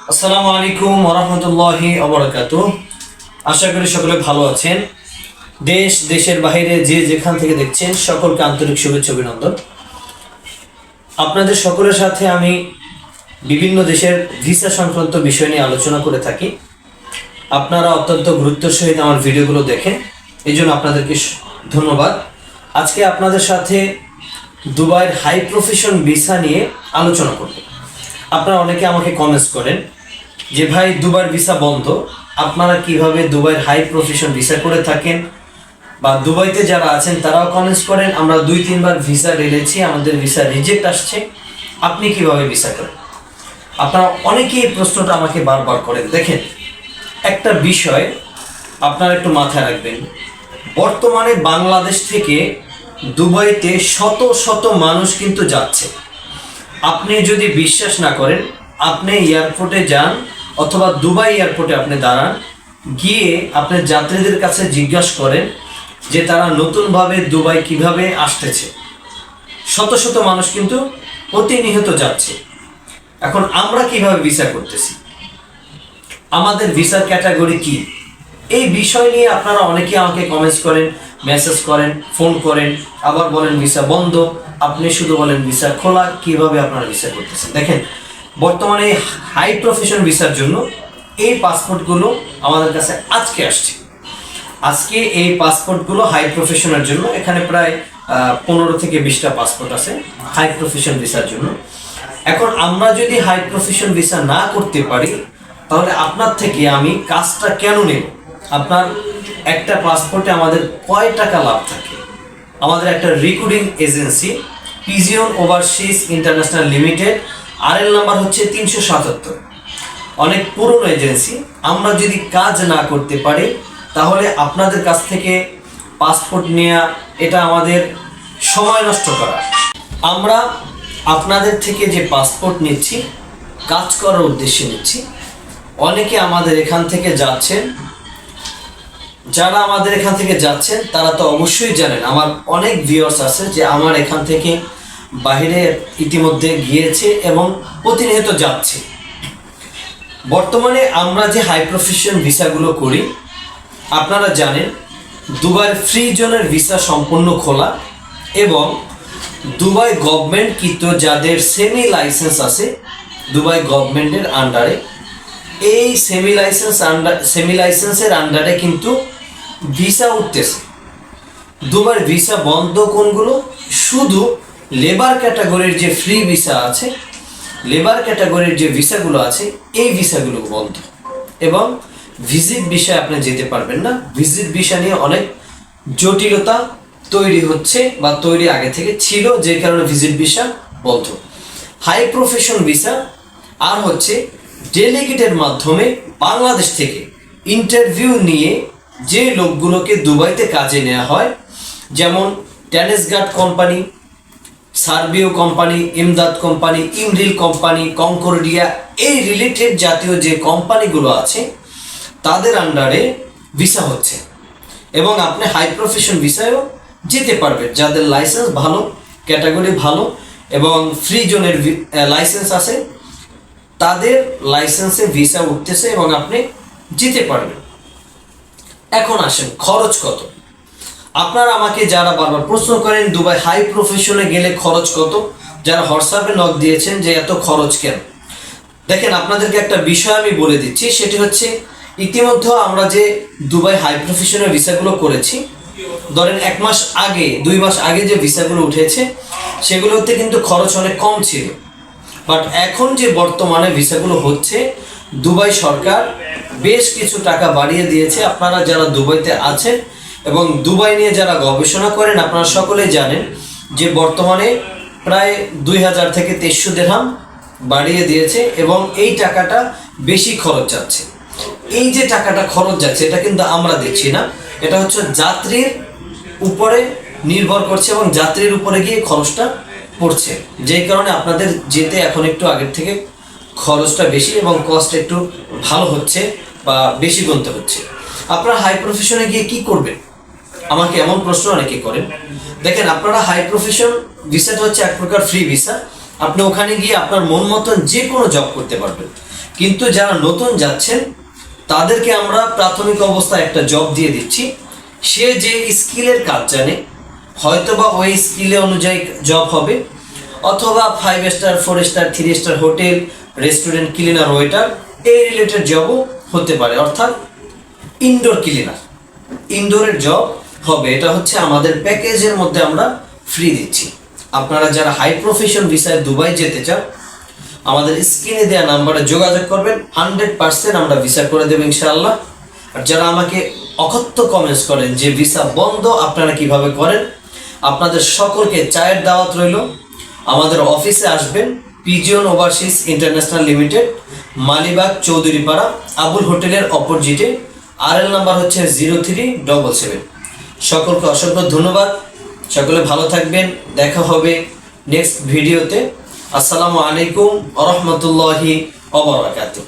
আসসালামু আলাইকুম ওরহমতুল্লাহি অবরাকাতু আশা করি সকলে ভালো আছেন। দেশ, দেশের বাইরে যে যেখান থেকে দেখছেন, সকলকে আন্তরিক শুভেচ্ছা, অভিনন্দন। আপনাদের সকলের সাথে আমি বিভিন্ন দেশের ভিসা সংক্রান্ত বিষয় নিয়ে আলোচনা করে থাকি। আপনারা অত্যন্ত গুরুত্বের সহিত আমার ভিডিওগুলো দেখেন। এই জন্য আপনাদেরকে ধন্যবাদ। আজকে আপনাদের সাথে দুবাইয়ের হাই প্রফেশন ভিসা নিয়ে আলোচনা করব। আপনারা অনেকে আমাকে কমেন্টস করেন যে, ভাই, দুবার ভিসা বন্ধ। আপনারা কীভাবে দুবাইয়ের হাই প্রফেশন ভিসা করে থাকেন? বা, দুবাইতে যারা আছেন, তারাও কমেন্টস করেন, আমরা দুই, তিনবার ভিসা রেলেছি, আমাদের ভিসা রিজেক্ট আসছে। আপনি কীভাবে ভিসা করেন? আপনারা অনেকেই এই প্রশ্নটা আমাকে বারবার করেন। দেখেন, একটা বিষয় আপনারা একটু মাথায় রাখবেন। বর্তমানে বাংলাদেশ থেকে দুবাইতে শত শত মানুষ কিন্তু যাচ্ছে। আপনি যদি বিশ্বাস না করেন, আপনি এয়ারপোর্টে যান অথবা দুবাই এয়ারপোর্টে আপনি দাঁড়ান, গিয়ে আপনি যাত্রীদের কাছে জিজ্ঞাসা করেন যে তারা নতুনভাবে দুবাই কীভাবে আসতেছে। শত শত মানুষ কিন্তু প্রতিনিয়ত যাচ্ছে। এখন আমরা কীভাবে ভিসা করতেছি? আমাদের ভিসার ক্যাটাগরি কি? এই বিষয় নিয়ে আপনারা অনেকে আমাকে কমেন্টস করেন মেসেজ করেন ফোন করেন, আবার বলেন ভিসা বন্ধ আপনি শুধু বলেন ভিসা খোলা, কীভাবে আপনারা ভিসা করতেছেন? দেখেন, বর্তমানে হাই প্রফেশন ভিসার জন্য এই পাসপোর্টগুলো আমাদের কাছে আজকে আসছে। আজকে এই পাসপোর্টগুলো হাই প্রফেশনের জন্য, এখানে প্রায় পনেরো থেকে বিশটা পাসপোর্ট আছে হাই প্রফেশন ভিসার জন্য। এখন আমরা যদি হাই প্রফেশন ভিসা না করতে পারি, তাহলে আপনার থেকে আমি কাজটা কেন নেব? আপনার একটা পাসপোর্টে আমাদের কয় টাকা লাভ থাকে? আমাদের একটা recruiting agency pigeon overseas international limited R L number হচ্ছে তিনশো সাতাত্তর। অনেক পুরনো এজেন্সি আমরা যদি কাজ না করতে পারি, তাহলে আপনাদের কাছ থেকে পাসপোর্ট নেওয়া এটা আমাদের সময় নষ্ট করা। আমরা আপনাদের থেকে যে পাসপোর্ট নিচ্ছি, কাজ করার উদ্দেশ্যে নিচ্ছি, অনেকে আমাদের এখান থেকে যাচ্ছেন যারা আমাদের এখান থেকে যাচ্ছেন, তারা তো অবশ্যই জানেন, আমার অনেক ভিউয়ার্স আছে যে আমার এখান থেকে বাইরে ইতিমধ্যে গিয়েছে এবং প্রতিনিয়ত যাচ্ছে। বর্তমানে আমরা যে হাই প্রফেশন ভিসাগুলো করি, আপনারা জানেন, দুবাই ফ্রি জোনের ভিসা সম্পূর্ণ খোলা এবং দুবাই গভর্নমেন্ট কিন্তু যাদের সেমি লাইসেন্স আছে, দুবাই গভর্নমেন্টের আন্ডারে এই সেমি লাইসেন্স আন্ডার সেমি লাইসেন্সের আন্ডারে কিন্তু ভিসা উঠতেছে। দুবার ভিসা বন্ধ কোনগুলো? শুধু লেবার ক্যাটাগরির যে ফ্রি ভিসা আছে লেবার ক্যাটাগরির যে ভিসাগুলো আছে, এই ভিসাগুলো বন্ধ। এবং ভিজিট ভিসায় আপনি যেতে পারবেন না। ভিজিট ভিসা নিয়ে অনেক জটিলতা তৈরি হচ্ছে বা তৈরি আগে থেকে ছিল, যে কারণে ভিজিট ভিসা বন্ধ। হাই প্রফেশন ভিসা আর হচ্ছে ডেলিগেটের মাধ্যমে বাংলাদেশ থেকে ইন্টারভিউ নিয়ে যে লোকগুলোকে দুবাইতে কাজে নেওয়া হয়, যেমন ট্যানেস গার্ড কোম্পানি সার্বিও company Imdad company ইমরিল company Concordia এই রিলেটেড জাতীয় যে কোম্পানিগুলো আছে, তাদের আন্ডারে ভিসা হচ্ছে। এবং আপনি হাই প্রফেশন ভিসায়ও যেতে পারবেন, যাদের লাইসেন্স ভালো ক্যাটাগরি ভালো, এবং ফ্রি জোনের লাইসেন্স আছে তাদের লাইসেন্সে ভিসা উঠতেছে এবং আপনি যেতে পারবেন। এখন আসেন, খরচ কত? আপনারা আমাকে যারা বারবার প্রশ্ন করেন, দুবাই হাই প্রফেশনে গেলে খরচ কত? যারা হোয়াটসঅ্যাপে নক দিয়েছেন যে এত খরচ কেন? দেখেন, আপনাদেরকে একটা বিষয় আমি বলে দিচ্ছি, সেটি হচ্ছে ইতিমধ্যে আমরা যে দুবাই হাই প্রফেশনের ভিসাগুলো করেছি, ধরেন এক মাস আগে, দুই মাস আগে যে ভিসাগুলো উঠেছে, সেগুলোতে কিন্তু খরচ অনেক কম ছিল। বাট এখন যে বর্তমানে ভিসাগুলো হচ্ছে, দুবাই সরকার বেশ কিছু টাকা বাড়িয়ে দিয়েছে। আপনারা যারা দুবাইতে আছেন এবং দুবাই নিয়ে যারা গবেষণা করেন, আপনারা সকলেই জানেন যে বর্তমানে প্রায় দুই হাজার থেকে তেইশশো দেড়হাম বাড়িয়ে দিয়েছে এবং এই টাকাটা বেশি খরচ যাচ্ছে। এই যে টাকাটা খরচ যাচ্ছে, এটা কিন্তু আমরা দেখছি না। এটা হচ্ছে যাত্রীর উপরে নির্ভর করছে এবং যাত্রীর উপরে গিয়ে খরচটা পড়ছে। যেই কারণে আপনাদের যেতে এখন একটু আগের থেকে খরচটা বেশি এবং কস্ট একটু ভালো হচ্ছে বা বেশি গুনতে হচ্ছে। আপনারা হাই প্রফেশনে গিয়ে কি করবেন? আমাকে এমন প্রশ্ন অনেকে করেন। দেখেন, আপনারা হাই প্রফেশন ভিসাটা হচ্ছে এক প্রকার ফ্রি ভিসা আপনি ওখানে গিয়ে আপনার মন মতন যে কোনো জব করতে পারবেন। কিন্তু যারা নতুন যাচ্ছেন, তাদেরকে আমরা প্রাথমিক অবস্থায় একটা জব দিয়ে দিচ্ছি। সে যে স্কিলের কাজ জানে হয়তোবা ওই স্কিলে অনুযায়ী জব হবে, অথবা five star four star three star hotel restaurant cleaner waiter এই রিলেটেড জবও হতে পারে। অর্থাৎ ইনডোর ক্লিনার ইনডোরের জব হবে। এটা হচ্ছে আমাদের প্যাকেজের মধ্যে আমরা ফ্রি দিচ্ছি। আপনারা যারা হাই প্রফেশন ভিসায় দুবাই যেতে চান, আমাদের স্ক্রিনে দেওয়া নাম্বারে যোগাযোগ করবেন। হান্ড্রেড পার্সেন্ট আমরা ভিসা করে দেবো ইনশাআল্লাহ। আর যারা আমাকে অকথ্য কমেন্টস করেন যে ভিসা বন্ধ, আপনারা কীভাবে করেন? আপনাদের সকলকে চায়ের দাওয়াত রইল। আমাদের অফিসে আসবেন Pigeon Overseas International Limited, Malibagh, Chowdhurypara, Abul হোটেলের অপোজিটে। R L number zero three double double seven. সকলকে অসংখ্য ধন্যবাদ। সকলে ভালো থাকবেন। দেখা হবে নেক্সট ভিডিওতে। আসসালামু আলাইকুম আ অবরাকাতুহ